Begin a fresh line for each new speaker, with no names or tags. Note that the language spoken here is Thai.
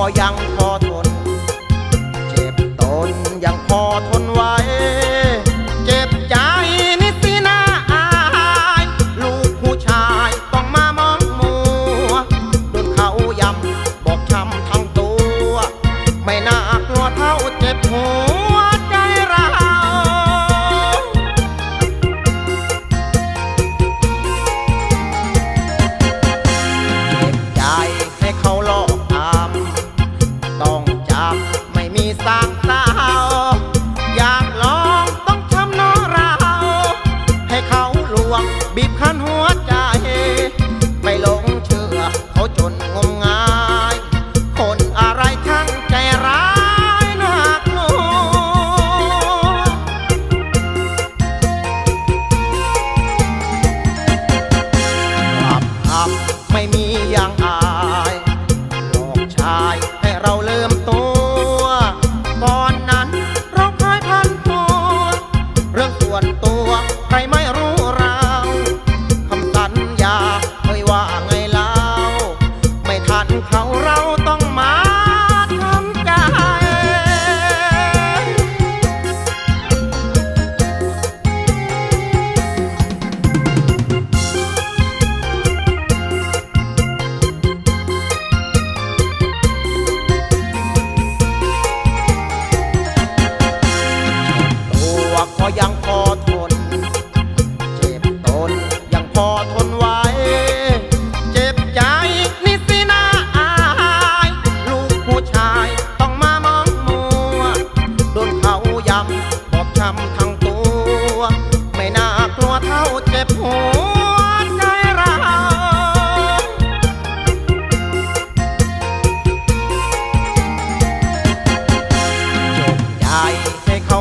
พอยังพอทน เจ็บตนยังพอ อบช้ำทั้งตัว ไม่น่ากลัวเท่าเจ็บหัวใจเราจงใจให้เขา